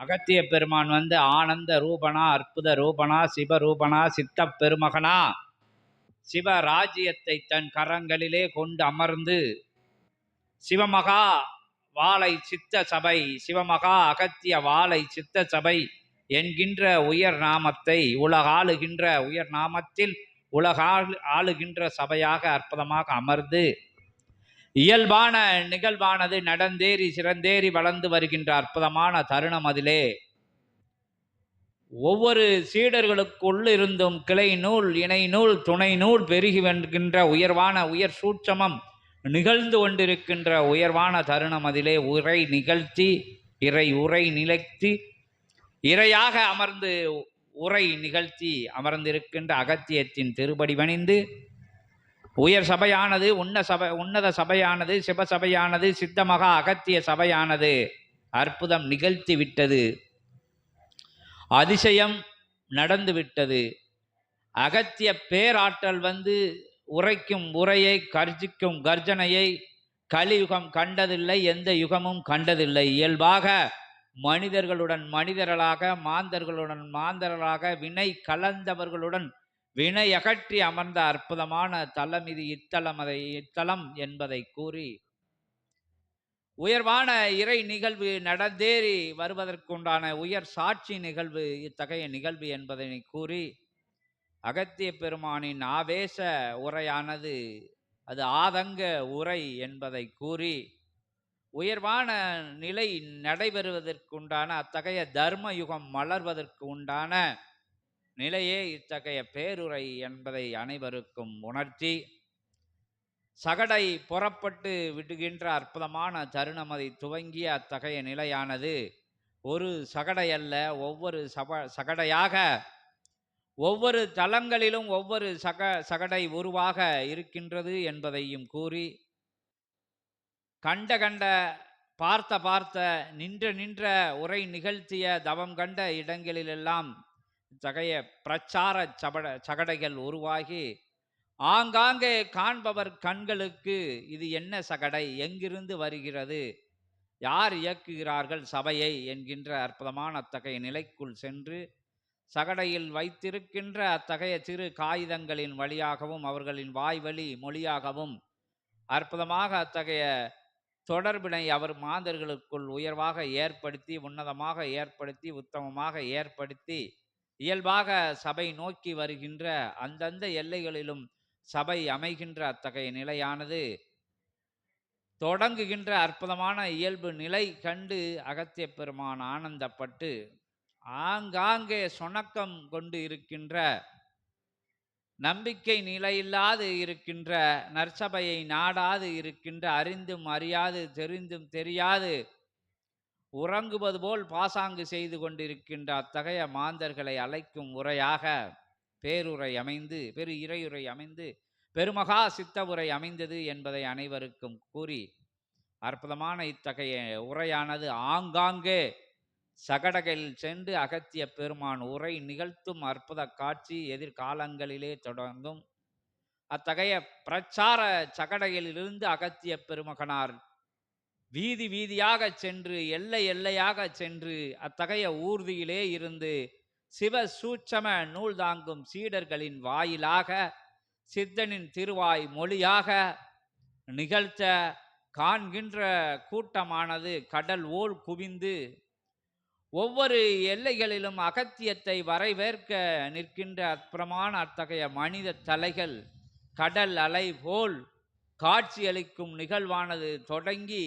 அகத்திய பெருமான் வந்து ஆனந்த ரூபனா அற்புத ரூபனா சிவரூபனா சித்தப் பெருமகனா. சிவராஜ்யத்தை தன் கரங்களிலே கொண்டு அமர்ந்து சிவமகா வாழை சித்த சபை சிவமகா அகத்திய வாழை சித்த சபை என்கின்ற உயர் நாமத்தை உலகாளுகின்ற உயர் நாமத்தில் உலகால் ஆளுகின்ற சபையாக அற்புதமாக அமர்ந்து இயல்பான நிகழ்வானது நடந்தேறி சிறந்தேறி வளர்ந்து வருகின்ற அற்புதமான தருணம் அதிலே. ஒவ்வொரு சீடர்களுக்குள் இருந்தும் கிளை நூல் இணை நூல் துணை நூல் பெருகி வருகின்ற உயர்வான உயர் சூட்சமம் நிகழ்ந்து கொண்டிருக்கின்ற உயர்வான தருணம் அதிலே. உரை நிகழ்த்தி இறை உரை நிலைத்து இறையாக அமர்ந்து உரை நிகழ்த்தி அமர்ந்திருக்கின்ற அகத்தியத்தின் திருப்படி பணிந்து உயர் சபையானது உன்ன சபை உன்னத சபையானது சிவசபையானது சித்தமகா அகத்திய சபையானது. அற்புதம் நிகழ்த்தி விட்டது. அதிசயம் நடந்து விட்டது. அகத்திய பேராற்றல் வந்து உரைக்கும் உரையை கர்ஜிக்கும் கர்ஜனையை கலியுகம் கண்டதில்லை எந்த யுகமும் கண்டதில்லை. இயல்பாக மனிதர்களுடன் மனிதர்களாக மாந்தர்களுடன் மாந்தர்களாக வினை கலந்தவர்களுடன் வினை அகற்றி அமர்ந்த அற்புதமான தலம் இது இத்தலம் அதை இத்தலம் என்பதை கூறி உயர்வான இறை நிகழ்வு நடந்தேறி வருவதற்குண்டான உயர் சாட்சி நிகழ்வு இத்தகைய நிகழ்வு என்பதனை கூறி அகத்திய பெருமானின் ஆவேச உரையானது அது ஆதங்க உரை என்பதை கூறி உயர்வான நிலை நடைபெறுவதற்குண்டான அத்தகைய தர்ம யுகம் மலர்வதற்கு உண்டான நிலையே இத்தகைய பேருரை என்பதை அனைவருக்கும் உணர்த்தி சகடை புறப்பட்டு விடுகின்ற அற்புதமான தருணம் அதை துவங்கிய அத்தகைய நிலையானது ஒரு சகடை அல்ல ஒவ்வொரு சப சகடையாக ஒவ்வொரு தலங்களிலும் ஒவ்வொரு சக சகடை உருவாக இருக்கின்றது என்பதையும் கூறி கண்ட கண்ட பார்த்த பார்த்த நின்ற நின்ற உரை நிகழ்த்திய தவம் கண்ட இடங்களிலெல்லாம் இத்தகைய பிரச்சார சபட சகடைகள் உருவாகி ஆங்காங்கே காண்பவர் கண்களுக்கு இது என்ன சகடை? எங்கிருந்து வருகிறது? யார் இயக்குகிறார்கள் சபையை? என்கின்ற அற்புதமான அத்தகைய நிலைக்குள் சென்று சகடையில் வைத்திருக்கின்ற அத்தகைய சிறு காகிதங்களின் வழியாகவும் அவர்களின் வாய்வழி மொழியாகவும் அற்புதமாக அத்தகைய தொடர்பினை அவர் மாந்தர்களுக்குள் உயர்வாக ஏற்படுத்தி உன்னதமாக ஏற்படுத்தி உத்தமமாக ஏற்படுத்தி இயல்பாக சபை நோக்கி வருகின்ற அந்தந்த எல்லைகளிலும் சபை அமைகின்ற அத்தகைய நிலையானது தொடங்குகின்ற அற்புதமான இயல்பு நிலை கண்டு அகத்திய பெருமான் ஆனந்தப்பட்டு ஆங்காங்கே சொணக்கம் கொண்டு இருக்கின்ற நம்பிக்கை நிலையில்லாது இருக்கின்ற நற்சபையை நாடாது இருக்கின்ற அறிந்தும் அறியாது தெரிந்தும் தெரியாது உறங்குவது போல் பாசாங்கு செய்து கொண்டிருக்கின்ற அத்தகைய மாந்தர்களை அழைக்கும் உரையாக பேருரை அமைந்து பெரு இறையுரை அமைந்து பெருமகா சித்த உரை அமைந்தது என்பதை அனைவருக்கும் கூறி அற்புதமான இத்தகைய உரையானது ஆங்காங்கே சகடகில் சென்று அகத்திய பெருமான் உரை நிகழ்த்தும் அற்புத காட்சி எதிர்காலங்களிலே தொடர்ந்தும் அத்தகைய பிரச்சார சகடகிலிருந்து அகத்திய பெருமகனார் வீதி வீதியாக சென்று எல்லை எல்லையாக சென்று அத்தகைய ஊர்தியிலே இருந்து சிவ சூட்சம நூல் தாங்கும் சீடர்களின் வாயிலாக சித்தனின் திருவாய் மொழியாக நிகழ்த்த காண்கின்ற கூட்டமானது கடல் ஓல் குவிந்து ஒவ்வொரு எல்லைகளிலும் அகத்தியத்தை வரவேற்க நிற்கின்ற அற்புதமான அத்தகைய மனித தலைகள் கடல் அலை போல் காட்சியளிக்கும் நிகழ்வானது தொடங்கி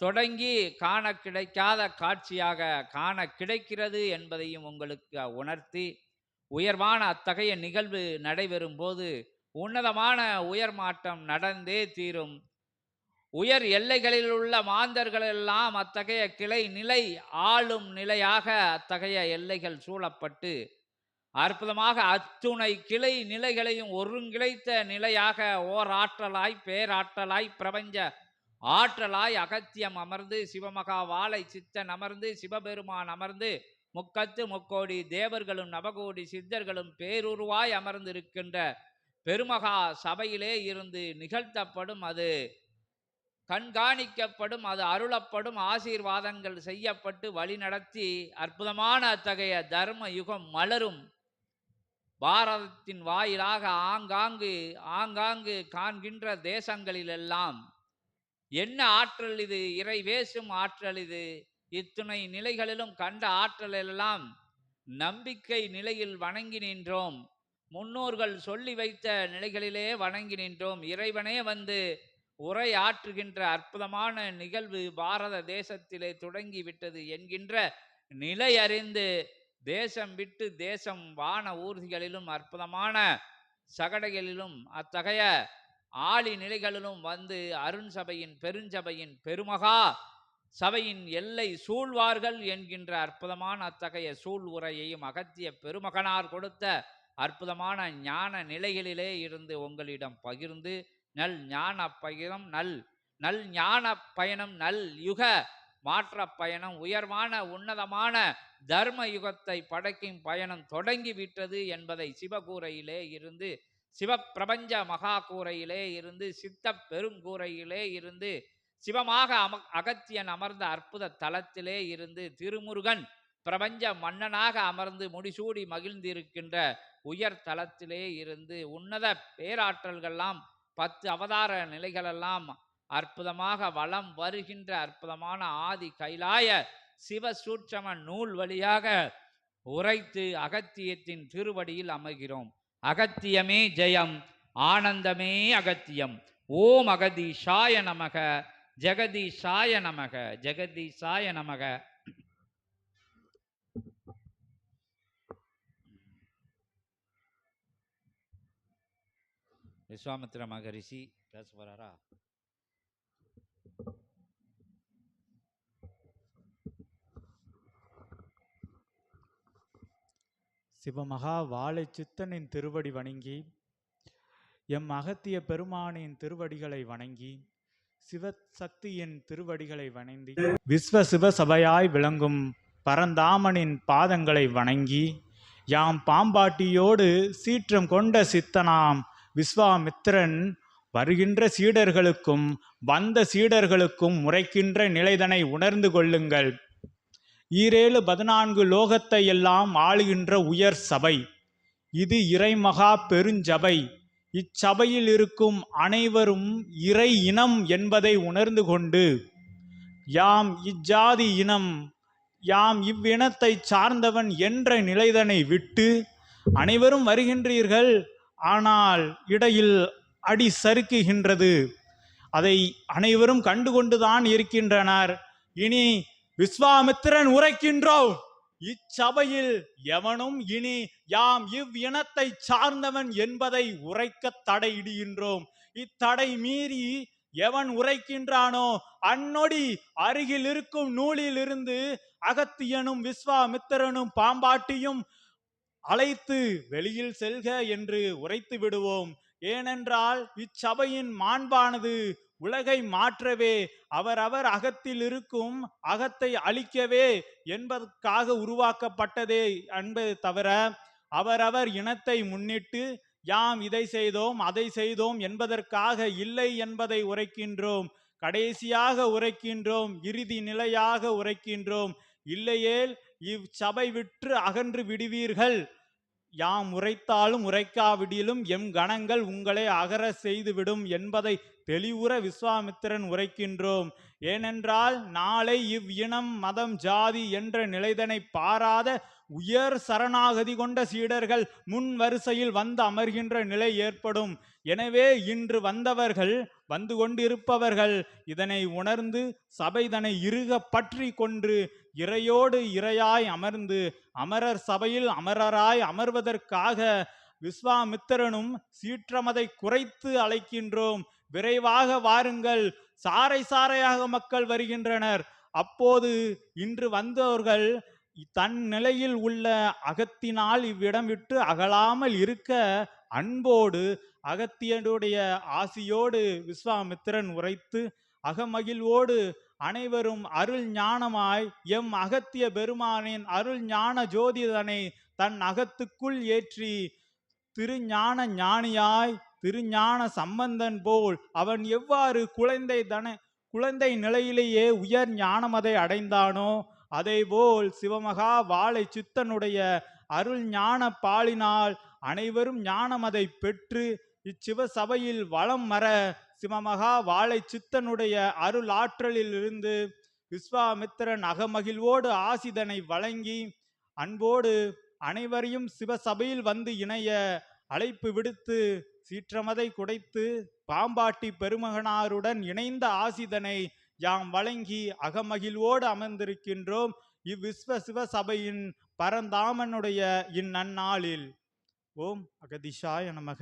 தொடங்கி காண கிடைக்காத காட்சியாக காண கிடைக்கிறது என்பதையும் உங்களுக்கு உணர்த்தி உயர்வான அத்தகைய நிகழ்வு நடைபெறும் போது உன்னதமான உயர் மாற்றம் நடந்தே தீரும். உயர் எல்லைகளில் உள்ள மாந்தர்கள் எல்லாம் அத்தகைய கிளை நிலை ஆளும் நிலையாக அத்தகைய எல்லைகள் சூழப்பட்டு அற்புதமாக அத்துணை கிளை நிலைகளையும் ஒருங்கிணைத்த நிலையாக ஓர் ஆற்றலாய் பேராற்றலாய் பிரபஞ்ச ஆற்றலாய் அகத்தியம் அமர்ந்து சிவமகா வாழை சித்தன் அமர்ந்து சிவபெருமான் அமர்ந்து முக்கத்து முக்கோடி தேவர்களும் நவகோடி சித்தர்களும் பேருருவாய் அமர்ந்திருக்கின்ற பெருமகா சபையிலே இருந்து நிகழ்த்தப்படும் அது கண்காணிக்கப்படும் அது அருளப்படும் ஆசீர்வாதங்கள் செய்யப்பட்டு வழிநடத்தி அற்புதமான அத்தகைய தர்ம யுகம் மலரும். பாரதத்தின் வாயிலாக ஆங்காங்கு ஆங்காங்கு காண்கின்ற தேசங்களிலெல்லாம் என்ன ஆற்றல் இது? இறை வேசும் ஆற்றல் இது. இத்துணை நிலைகளிலும் கண்ட ஆற்றல் எல்லாம் நம்பிக்கை நிலையில் வணங்கி நின்றோம். முன்னோர்கள் சொல்லி வைத்த நிலைகளிலே வணங்கி நின்றோம். இறைவனே வந்து உரை ஆற்றுகின்ற அற்புதமான நிகழ்வு பாரத தேசத்திலே தொடங்கி விட்டது என்கின்ற நிலை அறிந்து தேசம் விட்டு தேசம் வான ஊர்திகளிலும் அற்புதமான சகடைகளிலும் அத்தகைய ஆளி நிலைகளிலும் வந்து அருண் சபையின் பெருஞ்சபையின் பெருமகா சபையின் எல்லை சூழ்வார்கள் என்கின்ற அற்புதமான அத்தகைய சூழ் உரையையும் அகத்திய பெருமகனார் கொடுத்த அற்புதமான ஞான நிலைகளிலே இருந்து உங்களிடம் பகிர்ந்து நல் ஞான பயணம் நல் நல் ஞான பயணம் நல் யுக மாற்ற பயணம் உயர்வான உன்னதமான தர்ம யுகத்தை படைக்கும் பயணம் தொடங்கி விட்டது என்பதை சிவகூரையிலே இருந்து சிவப்பிரபஞ்ச மகாகூரையிலே இருந்து சித்த பெருங்கூரையிலே இருந்து சிவமாக அம அகத்தியன் அமர்ந்த அற்புத தலத்திலே இருந்து திருமுருகன் பிரபஞ்ச மன்னனாக அமர்ந்து முடிசூடி மகிழ்ந்திருக்கின்ற உயர் தலத்திலே இருந்து உன்னத பேராற்றல்கள்லாம் பத்து அவதார நிலைகளெல்லாம் அற்புதமாக வலம் வருகின்ற அற்புதமான ஆதி கைலாய சிவ சூட்சம நூல் வழியாக உரைத்து அகத்தியத்தின் திருவடியில் அமைகிறோம் அகத்தியமே ஜெயம் ஆனந்தமே அகத்தியம். ஓம் அகதீஷாய நமக ஜெகதீஷாய நமக ஜெகதீஷாய நமக. விஸ்வாமித்ர மகரிஷி பேச போறாரா? சிவமகா வாழை சித்தனின் திருவடி வணங்கி எம் அகத்திய பெருமானின் திருவடிகளை வணங்கி சிவசக்தியின் திருவடிகளை வணங்கி விஸ்வ சிவ சபையாய் விளங்கும் பரந்தாமனின் பாதங்களை வணங்கி யாம் பாம்பாட்டியோடு சீற்றம் கொண்ட சித்தனாம் விஸ்வாமித்திரன் வருகின்ற சீடர்களுக்கும் வந்த சீடர்களுக்கும் முறைக்கின்ற நிலைதனை உணர்ந்து கொள்ளுங்கள். ஈரேழு பதினான்கு லோகத்தை எல்லாம் ஆளுகின்ற உயர் சபை. இது இறைமகா பெருஞ்சபை. இச்சபையில் இருக்கும் அனைவரும் இறை இனம் என்பதை உணர்ந்து கொண்டு யாம் இஜாதி இனம் யாம் இவ்வினத்தை சார்ந்தவன் என்ற நிலைதனை விட்டு அனைவரும் வருகின்றீர்கள் ஆனால் இடையில் அடி சறுக்குகின்றது. அதை அனைவரும் கண்டுகொண்டுதான் இருக்கின்றனர். இனி விஸ்வாமித்திரன் உரைக்கின்றோம். இச்சபையில் எவனும் இனி யாம் இவ் இனத்தை சார்ந்தவன் என்பதை உரைக்க தடையிடுகின்றோம். இத்தடை மீறி எவன் உரைக்கின்றானோ அந்நொடி அருகில் இருக்கும் நூலிலிருந்து அகத்தியனும் விஸ்வாமித்திரனும் பாம்பாட்டியும் அழைத்து வெளியில் செல்க என்று உரைத்து விடுவோம். ஏனென்றால் இச்சபையின் மாண்பானது உலகை மாற்றவே அவரவர் அகத்தில் இருக்கும் அகத்தை அழிக்கவே என்பதற்காக உருவாக்கப்பட்டதே என்பது தவிர அவரவர் இனத்தை முன்னிட்டு யாம் இதை செய்தோம் அதை செய்தோம் என்பதற்காக இல்லை என்பதை உரைக்கின்றோம். கடைசியாக உரைக்கின்றோம் இறுதி நிலையாக உரைக்கின்றோம். இல்லையேல் இச்சபை விற்று அகன்று விடுவீர்கள். யாம் உரைத்தாலும் உரைக்காவிடிலும் எம் கணங்கள் உங்களை அகர செய்துவிடும் என்பதை தெளிவுற விஸ்வாமித்திரன் உரைக்கின்றோம். ஏனென்றால் நாளை இவ் இனம் மதம் ஜாதி என்ற நிலைதனை பாராத உயர் சரணாகதி கொண்ட சீடர்கள் முன் வரிசையில் வந்து அமர்கின்ற நிலை ஏற்படும். எனவே இன்று வந்தவர்கள் வந்து கொண்டிருப்பவர்கள் இதனை உணர்ந்து சபைதனை இறுக பற்றி கொன்று இறையோடு இறையாய் அமர்ந்து அமரர் சபையில் அமரராய் அமர்வதற்காக விஸ்வாமித்திரனும் சீற்றமதை குறைத்து அழைக்கின்றோம். விரைவாக வாருங்கள். சாறை சாறையாக மக்கள் வருகின்றனர். அப்போது இன்று வந்தவர்கள் தன் நிலையில் உள்ள அகத்தினால் இவ்விடம் விட்டு அகலாமல் இருக்க அன்போடு அகத்தியனுடைய ஆசியோடு விஸ்வாமித்திரன் உரைத்து அகமகிழ்வோடு அனைவரும் அருள் ஞானமாய் எம் அகத்திய பெருமானின் அருள் ஞான ஜோதிதனை தன் அகத்துக்குள் ஏற்றி திருஞான ஞானியாய் திருஞான சம்பந்தன் போல் அவன் எவ்வாறு குழந்தை தன குழந்தை நிலையிலேயே உயர் ஞானமதை அடைந்தானோ அதேபோல் சிவமகா வாழை சித்தனுடைய அருள் ஞான பாலினால் அனைவரும் ஞானமதை பெற்று இச்சிவ சபையில் வளம் மர சிவமகா வாழை சித்தனுடைய அருள் ஆற்றலில் இருந்து விஸ்வாமித்திரன் அகமகிழ்வோடு ஆசிதனை வழங்கி அன்போடு அனைவரையும் சிவசபையில் வந்து இணைய அழைப்பு விடுத்து சீற்றமதை குடைத்து பாம்பாட்டி பெருமகனாருடன் இணைந்த ஆசிதனை யாம் வழங்கி அகமகிழ்வோடு அமர்ந்திருக்கின்றோம் இவ்விஸ்வ சிவ சபையின் பரந்தாமனுடைய இந்நன்னாளில். ஓம் அகதிஷாய நமக.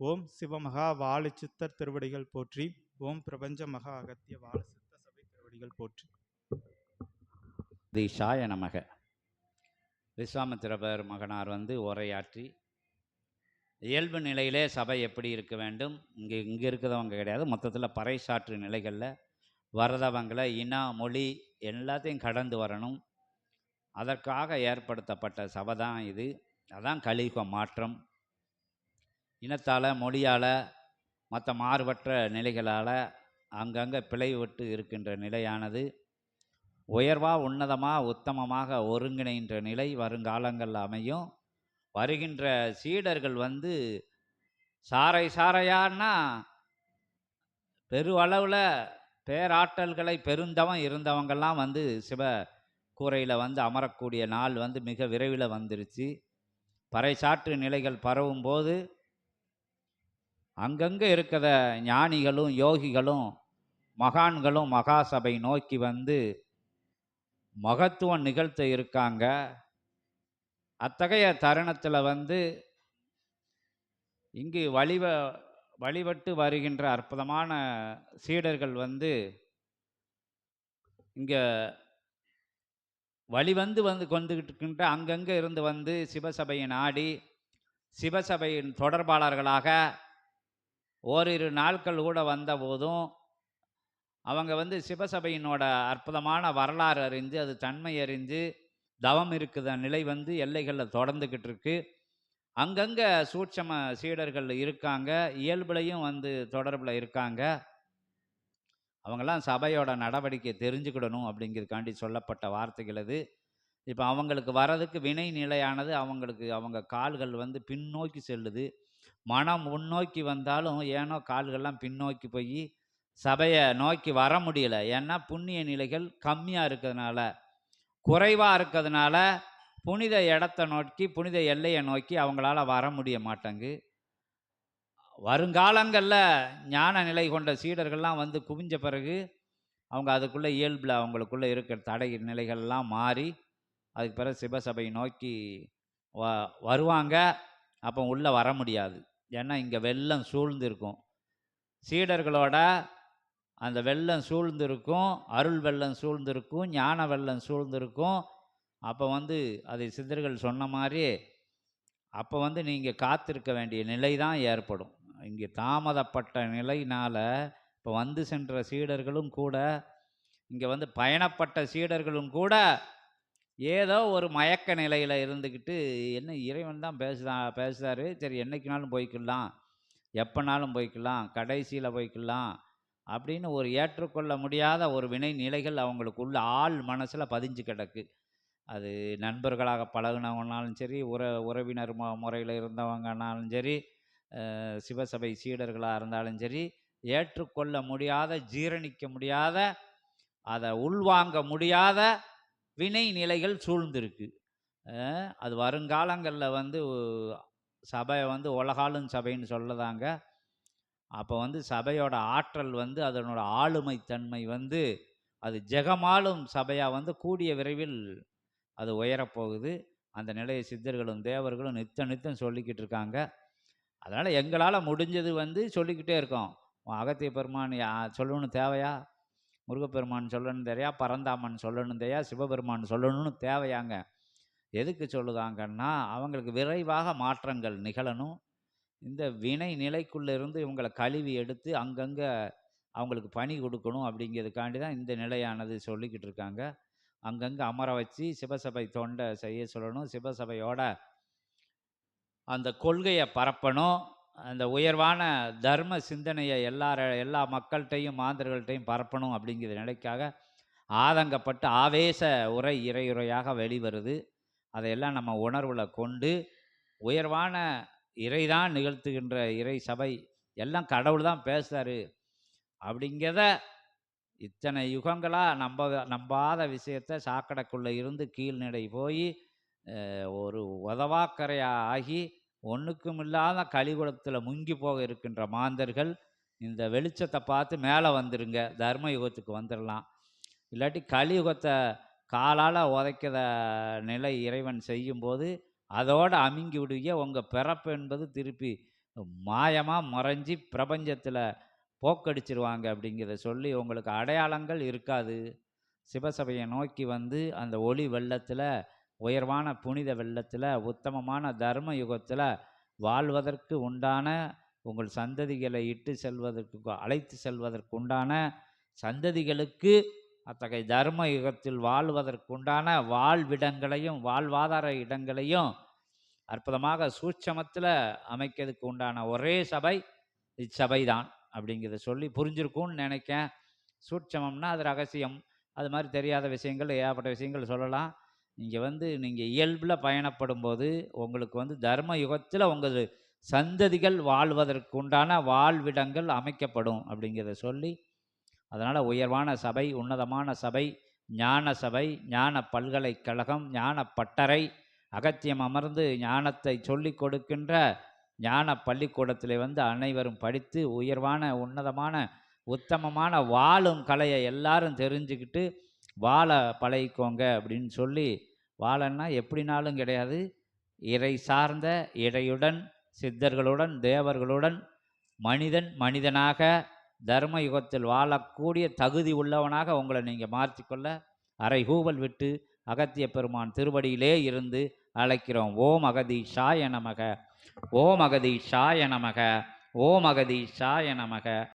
ஓம் சிவமகா வாழச்சித்தர் திருவடிகள் போற்றி. ஓம் பிரபஞ்ச மகா அகத்திய வாழ சித்த சபை திருவடிகள் போற்றி. தீஷாய நமக. விஸ்வாமித்திரபர் மகனார் வந்து உரையாற்றி இயல்பு நிலையிலே சபை எப்படி இருக்க வேண்டும்? இங்கே இங்கே இருக்கிறவங்க கிடையாது. மொத்தத்தில் பறைசாற்று நிலைகளில் வரதவங்களை இன மொழி எல்லாத்தையும் கடந்து வரணும். அதற்காக ஏற்படுத்தப்பட்ட சபை தான் இது. அதான் கலியுக மாற்றம். இனத்தால் மொழியால் மற்ற மாறுபட்ட நிலைகளால் அங்கங்கே பிழைவிட்டு இருக்கின்ற நிலையானது. உயர்வாக உன்னதமாக உத்தமமாக ஒருங்கிணைன்ற நிலை வருங்காலங்களில் அமையும். வருகின்ற சீடர்கள் வந்து சாறை சாறையான்னா பெருவளவில் பேராற்றல்களை பெருந்தவன் இருந்தவங்கெல்லாம் வந்து சிவ கூரையில் வந்து அமரக்கூடிய நாள் வந்து மிக விரைவில் வந்துருச்சு. பறைசாற்று நிலைகள் பரவும் போது அங்கங்கே இருக்கிற ஞானிகளும் யோகிகளும் மகான்களும் மகாசபை நோக்கி வந்து மகத்துவம் நிகழ்த்த இருக்காங்க. அத்தகைய தருணத்தில் வந்து இங்கு வழிவ வழிபட்டு வருகின்ற அற்புதமான சீடர்கள் வந்து இங்கே வழிவந்து வந்து கொண்டுகிட்டு இருக்கின்ற அங்கங்கே இருந்து வந்து சிவசபையை நாடி சிவசபையின் தொடர்பாளர்களாக ஓரிரு நாட்கள் கூட வந்த போதும் அவங்க வந்து சிவசபையினோட அற்புதமான வரலாறு அறிஞ்சு அது தன்மை அறிஞ்சு தவம் இருக்குத நிலை வந்து எல்லைகளில் தொடர்ந்துக்கிட்டு இருக்கு அங்கங்கே சூட்சம சீடர்கள் இருக்காங்க இயல்புலையும் வந்து தொடர்பில் இருக்காங்க. அவங்கெல்லாம் சபையோட நடவடிக்கை தெரிஞ்சுக்கிடணும் அப்படிங்கிறதுக்காண்டி சொல்லப்பட்ட வார்த்தைகள் அது. இப்போ அவங்களுக்கு வர்றதுக்கு வினை நிலையானது அவங்களுக்கு அவங்க கால்கள் வந்து பின்னோக்கி செல்லுது. மனம் முன்னோக்கி வந்தாலும் ஏனோ கால்கள்லாம் பின்னோக்கி போய் சபையை நோக்கி வர முடியல. ஏன்னா புண்ணிய நிலைகள் கம்மியாக இருக்கிறதுனால. குறைவாக இருக்கிறதுனால புனித இடத்த நோக்கி புனித எல்லையை நோக்கி அவங்களால வர முடிய மாட்டேங்கு வருங்காலங்களில் ஞான நிலை கொண்ட சீடர்கள்லாம் வந்து குவிஞ்ச பிறகு அவங்க அதுக்குள்ளே இயல்பில் அவங்களுக்குள்ளே இருக்கிற தடை நிலைகள்லாம் மாறி அதுக்கு பிறகு சிவசபை நோக்கி வ வருவாங்க. அப்போ உள்ளே வர முடியாது. ஏன்னா இங்கே வெள்ளம் சூழ்ந்திருக்கும். சீடர்களோட அந்த வெள்ளம் சூழ்ந்திருக்கும் அருள் வெள்ளம் சூழ்ந்திருக்கும் ஞான வெள்ளம் சூழ்ந்திருக்கும். அப்போ வந்து அதை சித்தர்கள் சொன்ன மாதிரி அப்போ வந்து நீங்கள் காத்திருக்க வேண்டிய நிலை தான் ஏற்படும். இங்கே தாமதப்பட்ட நிலையினால் இப்போ வந்து சென்ற சீடர்களும் கூட இங்கே வந்து பயணப்பட்ட சீடர்களும் கூட ஏதோ ஒரு மயக்க நிலையில் இருந்துக்கிட்டு என்ன இறைவன் தான் பேசுதா பேசுகிறாரு சரி என்றைக்குனாலும் போய்க்கலாம் எப்போனாலும் போய்க்கலாம் கடைசியில் போய்க்கலாம் அப்படின்னு ஒரு ஏற்றுக்கொள்ள முடியாத ஒரு வினை நிலைகள் அவங்களுக்குள்ள ஆள் மனசில் பதிஞ்சு கிடக்கு. அது நண்பர்களாக பழகுனவங்கனாலும் சரி உற உறவினர் மு முறையில் இருந்தவங்கனாலும் சரி சிவசபை சீடர்களாக இருந்தாலும் சரி ஏற்றுக்கொள்ள முடியாத ஜீரணிக்க முடியாத அதை உள்வாங்க முடியாத வினை நிலைகள் சூழ்ந்திருக்கு. அது வருங்காலங்களில் வந்து சபை வந்து உலகாலும் சபைன்னு சொல்லதாங்க. அப்போ வந்து சபையோட ஆற்றல் வந்து அதனோட ஆளுமை தன்மை வந்து அது ஜெகமாலும் சபையாக வந்து கூடிய விரைவில் அது உயரப்போகுது. அந்த நிலையை சித்தர்களும் தேவர்களும் நித்தம் நித்தம் சொல்லிக்கிட்டு இருக்காங்க. அதனால் எங்களால் முடிஞ்சது வந்து சொல்லிக்கிட்டே இருக்கோம். அகத்திய பெருமான் சொல்லணும் தேவையா? முருகப்பெருமான் சொல்லணும் தெரியா பரந்தாமன் சொல்லணும் தெரியா சிவபெருமான் சொல்லணும்னு தேவையாங்க. எதுக்கு சொல்லுதாங்கன்னா அவங்களுக்கு விரைவாக மாற்றங்கள் நிகழணும். இந்த வினை நிலைக்குள்ள இருந்து இவங்களை கழுவி எடுத்து அங்கங்கே அவங்களுக்கு பணி கொடுக்கணும் அப்படிங்கிறதுக்காண்டி தான் இந்த நிலையானது சொல்லிக்கிட்டு இருக்காங்க. அங்கங்கே அமர வச்சு சிவசபை தொண்டை செய்ய சொல்லணும். சிவசபையோட அந்த கொள்கையை பரப்பணும். அந்த உயர்வான தர்ம சிந்தனையை எல்லார எல்லா மக்கள்கிட்டையும் மாந்தர்கள்ட்டையும் பரப்பணும் அப்படிங்கிற நிலைக்காக ஆதங்கப்பட்டு ஆவேச உரை இறையுறையாக வெளிவருது. அதையெல்லாம் நம்ம உணர்வில் கொண்டு உயர்வான இறைதான் நிகழ்த்துகின்ற இறை சபை. எல்லாம் கடவுள் தான் பேசுகிறார் அப்படிங்கிறத இத்தனை யுகங்களாக நம்ப நம்பாத விஷயத்த சாக்கடைக்குள்ளே இருந்து கீழ்நிலை போய் ஒரு உதவாக்கரையாக ஆகி ஒன்றுக்கும் இல்லாத கலிகுலத்தில் முங்கி போக இருக்கின்ற மாந்தர்கள் இந்த வெளிச்சத்தை பார்த்து மேலே வந்துருங்க. தர்ம யுகத்துக்கு வந்துடலாம் இல்லாட்டி கலியுகத்தை காலால் உதைக்கிற நிலை இறைவன் செய்யும்போது அதோடு அமுங்கி விடுவீங்க உங்கள் பிறப்பு என்பது திருப்பி மாயமாக மறைஞ்சி பிரபஞ்சத்தில் போக்கடிச்சிருவாங்க அப்படிங்கிறத சொல்லி உங்களுக்கு அடையாளங்கள் இருக்காது. சிவசபையை நோக்கி வந்து அந்த ஒளி வெள்ளத்தில் உயர்வான புனித வெள்ளத்தில் உத்தமமான தர்ம யுகத்தில் வாழ்வதற்கு உண்டான உங்கள் சந்ததிகளை இட்டு செல்வதற்கு அழைத்து செல்வதற்கு உண்டான சந்ததிகளுக்கு அத்தகைய தர்ம யுகத்தில் வாழ்வதற்குண்டான வாழ்விடங்களையும் வாழ்வாதார இடங்களையும் அற்புதமாக சூட்சமத்தில் அமைக்கிறதுக்கு உண்டான ஒரே சபை இச்சபை தான் அப்படிங்கிறத சொல்லி புரிஞ்சிருக்கும்னு நினைக்கேன். சூட்சமம்னா அது ரகசியம். அது மாதிரி தெரியாத விஷயங்கள் ஏகப்பட்ட விஷயங்கள் சொல்லலாம். நீங்கள் வந்து நீங்கள் இயல்பில் பயணப்படும் போது உங்களுக்கு வந்து தர்ம யுகத்தில் உங்கள் சந்ததிகள் வாழ்வதற்கு உண்டான வாழ்விடங்கள் அமைக்கப்படும் அப்படிங்கிறத சொல்லி அதனால் உயர்வான சபை உன்னதமான சபை ஞான சபை ஞான பல்கலைக்கழகம் ஞான பட்டறை அகத்தியம் அமர்ந்து ஞானத்தை சொல்லிக் கொடுக்கின்ற ஞான பள்ளிக்கூடத்தில் வந்து அனைவரும் படித்து உயர்வான உன்னதமான உத்தமமான வாழும் கலையை எல்லாரும் தெரிஞ்சுக்கிட்டு வாழ பழகிக்கோங்க அப்படின்னு சொல்லி வாழன்னா எப்படினாலும் கிடையாது. இறை சார்ந்த இறையுடன் சித்தர்களுடன் தேவர்களுடன் மனிதன் மனிதனாக தர்ம யுகத்தில் வாழக்கூடிய தகுதி உள்ளவனாக உங்களை நீங்கள் மாற்றிக்கொள்ள அரை ஹூவல் விட்டு அகத்திய பெருமான் திருவடியிலே இருந்து அழைக்கிறோம். ஓம் அகதீஷாய நமக. ஓம் அகதீஷாய நமக. ஓம் அகதீஷாய நமக.